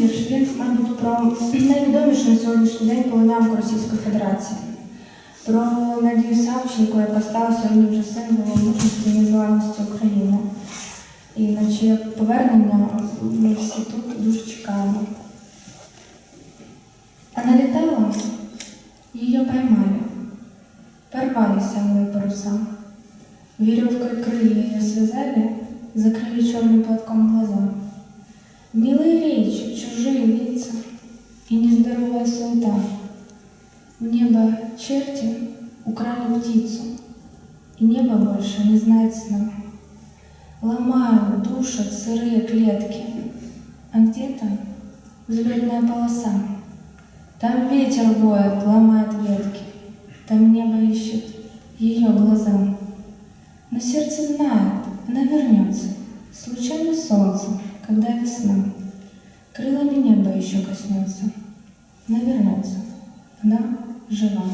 вірш він, мабуть, про найвідомішу на сьогоднішній день полонянку Російської Федерації. Про Надію Савченко, яка стала сьогодні вже символом мужності і незламності України. І на чиє повернення ми всі тут дуже чекаємо. Она летала, ее поймали, порвали самые паруса. Веревкой крылья ее связали, закрыли черным платком глаза. Милые речи, чужие лица и нездоровая суета. Небо черти украли птицу, и небо больше не знает сна. Ломают, душат сырые клетки, а где-то взлетная полоса. Там ветер воет, ломает ветки, там небо ищет ее глаза. Но сердце знает, она вернется, случайно солнце, когда весна. Крылами неба еще коснется, она вернется, она жива.